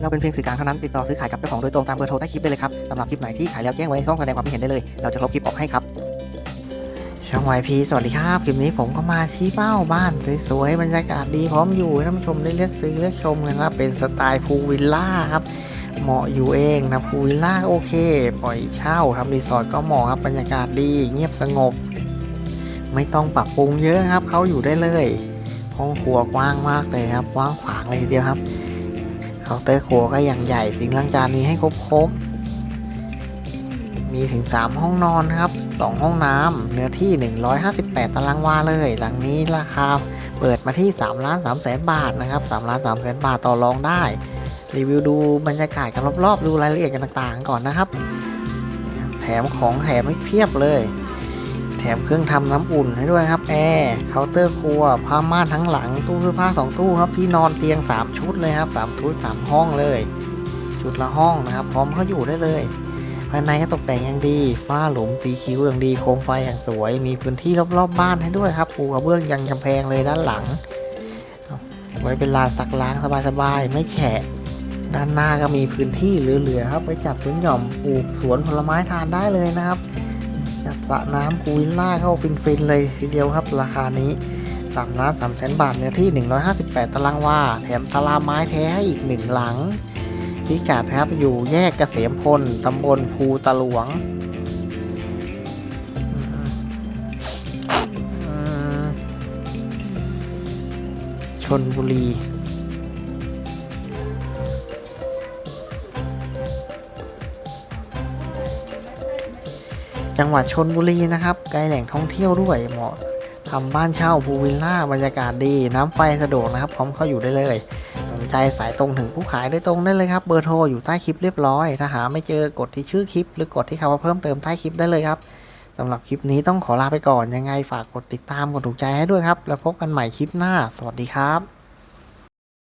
เราเป็นเพียงสื่อกลางเท่านั้นติดต่อซื้อขายกับเจ้าของโดยตรงตามเบอร์โทรใต้คลิปได้เลยครับสำหรับคลิปไหนที่ขายแล้วแจ้งไว้ในช่องแสดงความคิดเห็นได้เลย เราจะลบคลิปออกให้ครับช่องวายพีสวัสดีครับ คลิปนี้ผมก็มาชี้เป้าบ้านสวยๆบรรยากาศดีพร้อมอยู่ให้ท่านผู้ชมได้เลือกซื้อเลือกชมกันครับเป็นสไตล์พูวิลล่าครับเหมาะอยู่เองนะพูวิลล่าโอเค ปล่อยเช่าทำรีสอร์ทก็เหมาะครับบรรยากาศดีเงียบสงบ ไม่ต้องปรับปรุงเยอะครับเขาอยู่ได้เลยห้องครัวกว้างมากเลยครับกว้างขวางเลยทีเดียวครับาน์เตอร์ครัวก็อย่างใหญ่สิ่งล้างจานนี้ให้ครบครบมีถึง 3 ห้องนอนครับ 2 ห้องน้ำเนื้อที่ 158 ตารางวาเลย หลังนี้ราคาเปิดมาที่3ล้าน3แสนบาทนะครับ3ล้าน3แสนบาทต่อรองได้ รีวิวดูบรรยากาศกันรอบๆ ดูรายละเอียดกันต่างๆ ก่อนนะครับ แถมของแถมให้เพียบเลย แถมเครื่องทำน้ำอุ่นให้ด้วยครับแอร์เคาน์เตอร์ครัวผ้าม่านทั้งหลัง ตู้เสื้อผ้า 2 ตู้ครับที่นอนเตียง 3 ชุดเลยครับ3ชุด3 ห้องเลย ชุดละห้องนะครับ พร้อมเข้าอยู่ได้เลยภายในก็ตกแต่งอย่างดี ฝ้าหลุมสีคิ้วอย่างดี โคมไฟอย่างสวย มีพื้นที่รอบๆบ้านให้ด้วยครับ ปูกระเบื้องยังกำแพงเลยด้านหลัง ไว้เป็นลานซักล้างสบายๆ ไม่แฉะ ด้านหน้าก็มีพื้นที่เหลือๆครับ ไปจัดสวนหย่อมปลูกสวนผลไม้ทานได้เลยนะครับ จัดสระน้ำพูวิลล่าเข้าฟินๆเลยทีเดียวครับราคานี้3ล้าน3แสนบาทเนื้อที่ 158 ตารางวา แถมศาลาไม้แท้ให้อีกหนึ่งหลังพิกัดครับอยู่แยกเกษมพลตำบลภูตะหลวงชนบุรี จังหวัดชนบุรีนะครับใกล้แหล่งท่องเที่ยวด้วยเหมาะทำบ้านเช่าพูวิลล่าบรรยากาศดี น้ำไฟสะดวกนะครับ พร้อมเข้าอยู่ได้เลยสนใจสายตรงถึงผู้ขายโดยตรงได้เลยครับเบอร์โทรอยู่ใต้คลิปเรียบร้อย ถ้าหาไม่เจอกดที่ชื่อคลิป หรือกดที่คำว่าเพิ่มเติมใต้คลิปได้เลยครับสำหรับคลิปนี้ต้องขอลาไปก่อนยังไงฝากกดติดตามกดถูกใจให้ด้วยครับ แล้วพบกันใหม่คลิปหน้า สวัสดีครับ